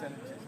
Select చేశారు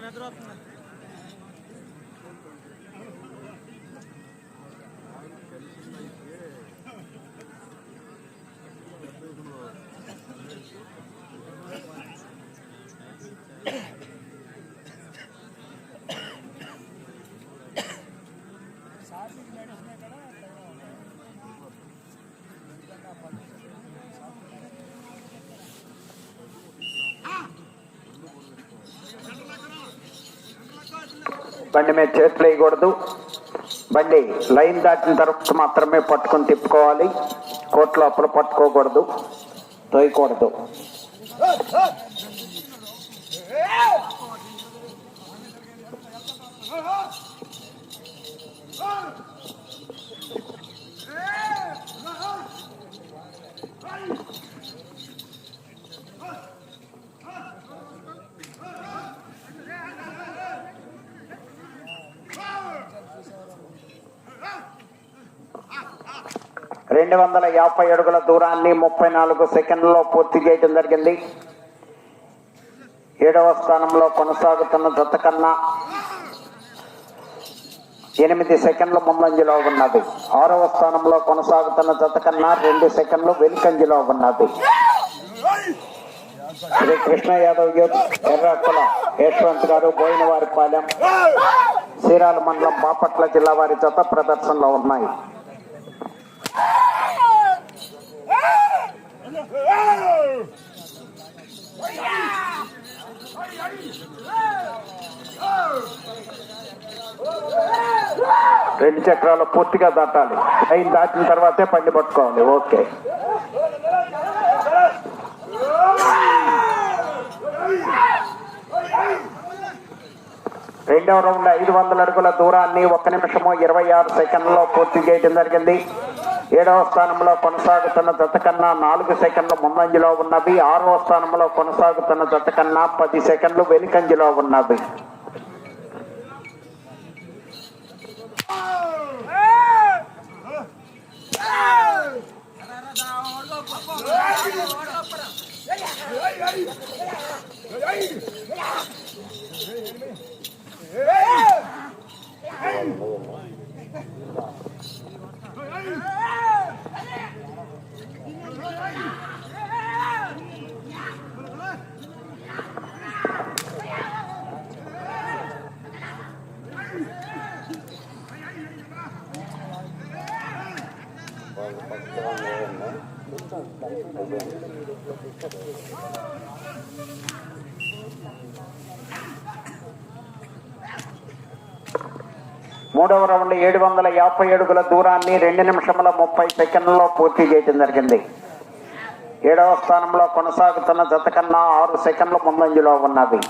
నిద్ర వస్తుంది బండి మీద చేతులు వేయకూడదు. బండి లైన్ దాటిన తర్వాత మాత్రమే పట్టుకొని తిప్పుకోవాలి. కోట్ లోపల పట్టుకోకూడదు. తోయకూడదు. రెండు వందల యాభై అడుగుల దూరాన్ని ముప్పై నాలుగు సెకండ్లలో పూర్తి చేయడం జరిగింది. ఏడవ స్థానంలో కొనసాగుతున్న జత కన్నా ఎనిమిది సెకండ్ల ముందంజలో ఉన్నది. ఆరవ స్థానంలో కొనసాగుతున్న జత కన్నా రెండు సెకండ్లు వెనుకంజలో ఉన్నది. శ్రీ కృష్ణ యాదవ్ యూత్ ఎర్రకుల యశ్వంత్ గారు బోయినవారిపాలెం సీరాల మండలం బాపట్ల జిల్లా వారి జత ప్రదర్శనలో ఉన్నాయి. రెండు చక్రాలు పూర్తిగా దాటాలి. లైన్ దాటిన తర్వాతే పండి పట్టుకోవాలి. ఓకే. రెండవ రౌండ్ ఐదు వందల అడుగుల దూరాన్ని ఒక్క నిమిషము ఇరవై ఆరు సెకండ్లలో పూర్తి చేయడం జరిగింది. ఏడవ స్థానంలో కొనసాగుతున్న జత కన్నా నాలుగు సెకండ్లు ముందంజలో ఉన్నది ఆరవ స్థానంలో కొనసాగుతున్న జత కన్నా పది సెకండ్లు వెనుకంజలో ఉన్నవి. Oh, మూడవ రౌండ్ ఏడు వందల యాభై అడుగుల దూరాన్ని రెండు నిమిషముల ముప్పై సెకండ్లలో పూర్తి చేయడం జరిగింది. ఏడవ స్థానంలో కొనసాగుతున్న జత కన్నా ఆరు సెకండ్లు ముందంజలో ఉన్నది.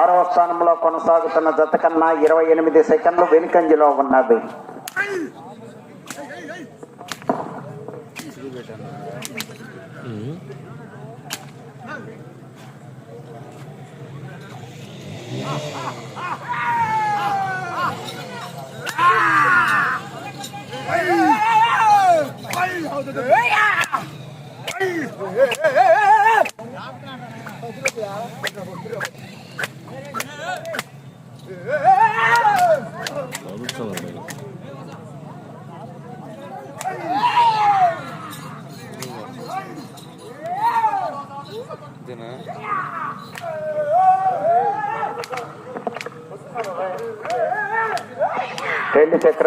ఆరవ స్థానంలో కొనసాగుతున్న జత కన్నా ఇరవై ఎనిమిది సెకండ్లు వెనుకంజలో ఉన్నది. Hey!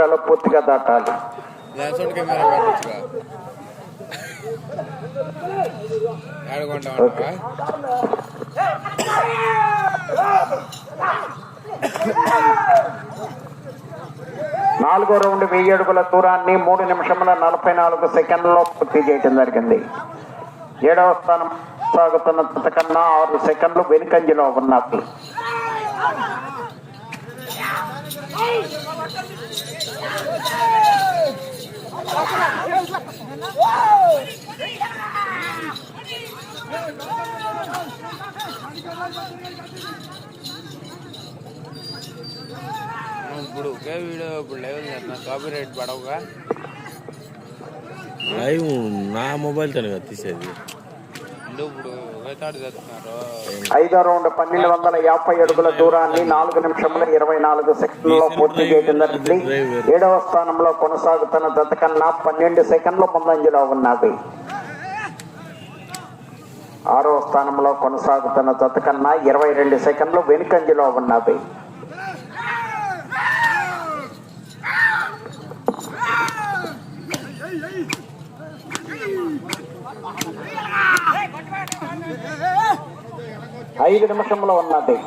చక్రాలు పూర్తిగా దాటాలి. నాలుగో రౌండ్ వెయ్యి అడుగుల దూరాన్ని మూడు నిమిషముల నలభై నాలుగు సెకండ్లలో పూర్తి చేయడం జరిగింది. ఏడవ స్థానం సాగుతున్న జత కన్నా ఆరు సెకండ్లు వెనుకంజలో ఉన్నది. ఇప్పుడు ఒకే వీడియో ఇప్పుడు లైవ్ చేస్తున్నా కాపీ రైట్ పడవుగా? లైవ్ నా మొబైల్ తోనే తీసేది అంటే ఇప్పుడు ఒకే తాడు చేస్తున్నారు ఐదో రౌండ్ పన్నెండు వందల యాభై అడుగుల దూరాన్ని నాలుగు నిమిషముల ఇరవై నాలుగు సెకండ్లలో పూర్తి చేయడం జరిగింది. ఏడవ స్థానంలో కొనసాగుతున్న జత కన్నా పన్నెండు సెకండ్లు ముందంజలో ఉన్నది. ఆరవ స్థానంలో కొనసాగుతున్న జత కన్నా ఇరవై రెండు సెకండ్లు వెనుకంజలో ఉన్నది. ఐదు నిమిషంలో ఉన్నది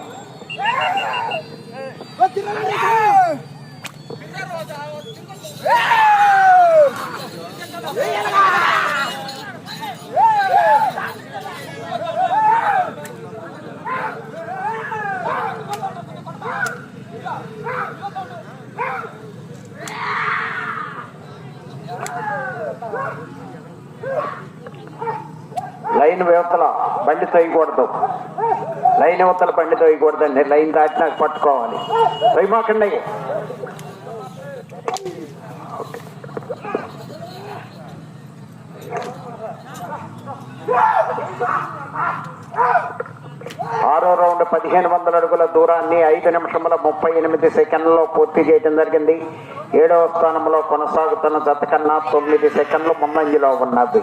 పట్టుకోవాలండి లైన్ దాటినాక పట్టుకోవాలి. భయమాకండి ఆరో రౌండ్ పదిహేను వందల అడుగుల దూరాన్ని ఐదు నిమిషముల ముప్పై ఎనిమిది సెకండ్లలో పూర్తి చేయడం జరిగింది. ఏడవ స్థానంలో కొనసాగుతున్న జత కన్నా తొమ్మిది సెకండ్లు ముందంజలో ఉన్నది.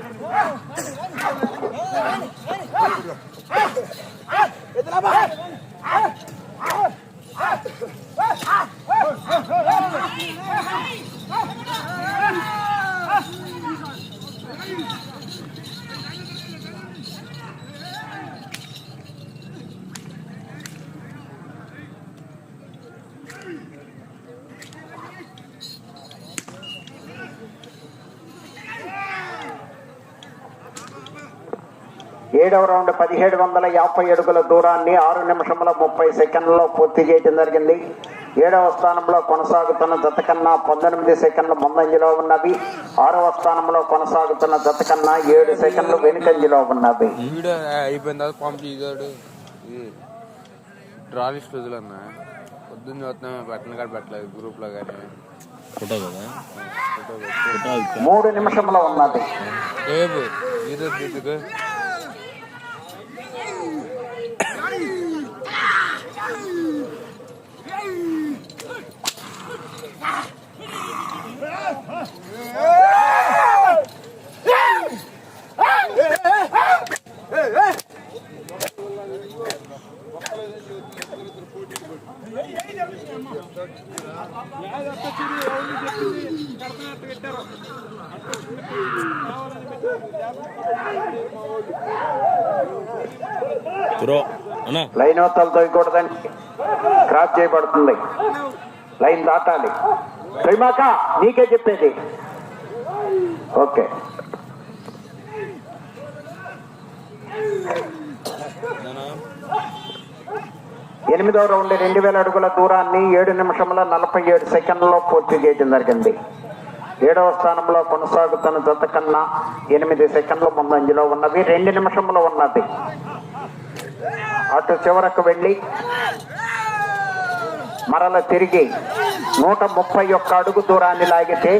ఏడవ రౌండ్ పదిహేడు వందల యాభై అడుగుల దూరాన్ని ఆరు నిమిషముల ముప్పై సెకండ్లలో పూర్తి చేయడం జరిగింది. ఏడవ స్థానంలో కొనసాగుతున్న జత కన్నా పంతొమ్మిది సెకండ్ల ముందంజలో ఉన్నవి. ఆరవ స్థానంలో కొనసాగుతున్న జత కన్నా ఏడు సెకండ్లు వెనుకంజలో ఉన్నవి. వీడియో అయిపోయిన తర్వాత లైన్ వత్తలతో ఇవ్వకూడదండి క్రాస్ చేయబడుతుంది. లైన్ దాటాలి. ప్రేమాక నీకే చెప్పేది. ఓకే. ఎనిమిదవ రౌండ్ రెండు వేల అడుగుల దూరాన్ని ఏడు నిమిషముల నలభై ఏడు సెకండ్లో పూర్తి చేయడం జరిగింది. ఏడవ స్థానంలో కొనసాగుతున్న జత కన్నా ఎనిమిది సెకండ్ల ముందంజలో ఉన్నవి రెండు నిమిషములు ఉన్నది. అటు చివరకు వెళ్ళి మరల తిరిగి నూట ముప్పై ఒక్క అడుగు దూరాన్ని లాగితే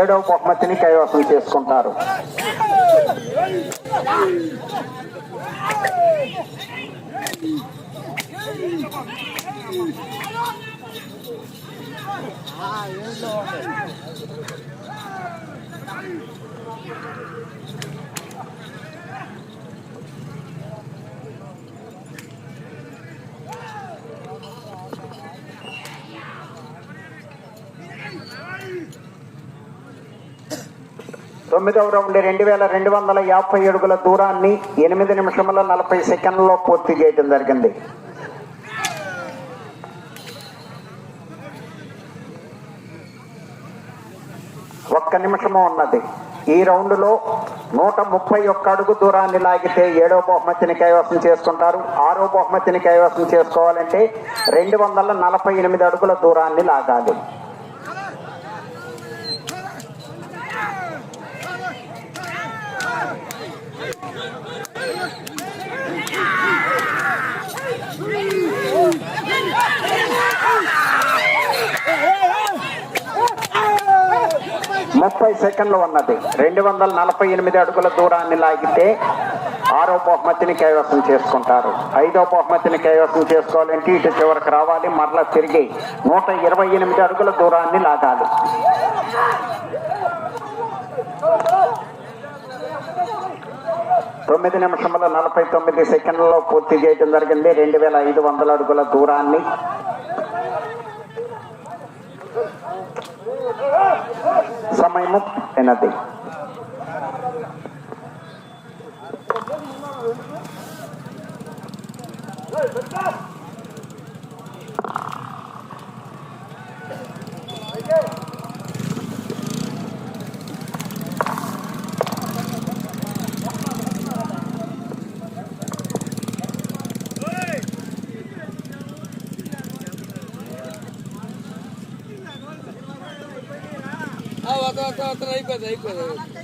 ఏడవ బహుమతిని కైవసం చేసుకుంటారు. తొమ్మిదవ రౌండ్ రెండు వేల రెండు వందల యాభై అడుగుల దూరాన్ని ఎనిమిది నిమిషముల నలభై సెకండ్లలో పూర్తి చేయడం జరిగింది. ఒక్క నిమిషము ఉన్నది. ఈ రౌండ్లో నూట ముప్పై ఒక్క అడుగు దూరాన్ని లాగితే ఏడో బహుమతిని కైవసం చేసుకుంటారు. ఆరో బహుమతిని కైవసం చేసుకోవాలంటే రెండు వందల నలభై ఎనిమిది అడుగుల దూరాన్ని లాగాలి. ముప్పై సెకండ్లు ఉన్నది. రెండు వందల నలభై ఎనిమిది అడుగుల దూరాన్ని లాగితే ఆరో బహుమతిని కైవసం చేసుకుంటారు. ఐదో బహుమతిని కైవసం చేసుకోవాలంటే ఇటు చివరికి రావాలి మరలా తిరిగి నూట ఇరవై ఎనిమిది అడుగుల దూరాన్ని లాగాలి. తొమ్మిది నిమిషముల నలభై తొమ్మిది సెకండ్లలో పూర్తి చేయడం జరిగింది. రెండు వేల ఐదు వందల అడుగుల దూరాన్ని સમયમત એનાથી Hey, let's go! సమయము అయినది అయిపోయింది అయిపోయింది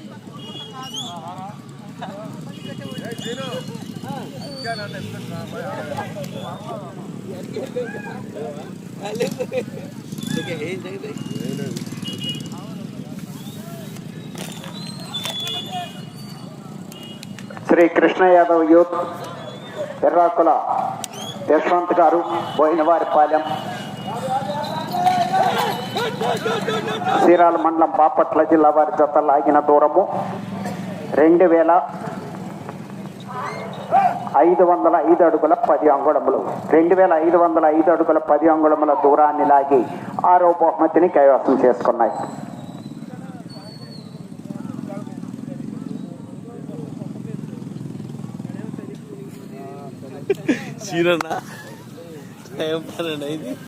శ్రీ కృష్ణ యాదవ్ యూత్ ఎర్రాకుల యశ్వంత్ గారు బోయినవారిపాలెం చీరాల మండలం బాపట్ల జిల్లా వారి జత లాగిన దూరము రెండు వేల ఐదు వందల ఐదు అడుగుల పది అంగుళములు. రెండు వేల ఐదు వందల ఐదు అడుగుల పది అంగుళముల దూరాన్ని లాగి ఆరో బహుమతిని కైవసం చేసుకున్నాయి. చీరనా? ఏం